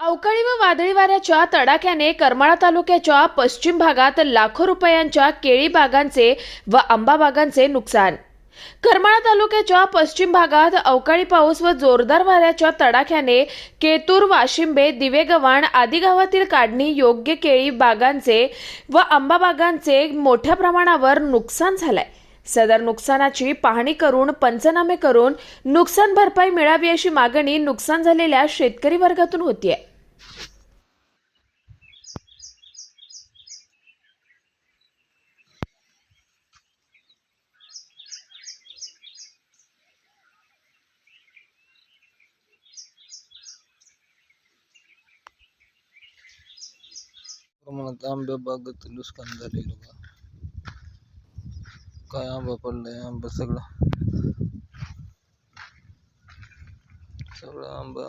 अवकाळी व वादळी वाऱ्याच्या तडाख्याने करमाळा तालुक्याच्या पश्चिम भागात लाखो रुपयांच्या केळी बागांचे व आंबा बागांचे नुकसान. करमाळा तालुक्याच्या पश्चिम भागात अवकाळी पाऊस व जोरदार वाऱ्याच्या तडाख्याने केतूर वाशिंबे दिवेगव्हाण आदी गावातील काढणी योग्य केळी बागांचे व आंबा बागांचे मोठ्या प्रमाणावर नुकसान झालंय. सदर नुकसानाची पाहणी करून पंचनामे करून नुकसान भरपाई मिळावी अशी मागणी नुकसान झालेल्या शेतकरी वर्गातून होतीये. प्रमाणात आंब्या बागेत नुकसान झालेलं बा काय आंबा पडलाय आंबा सगळा सगळा आंबा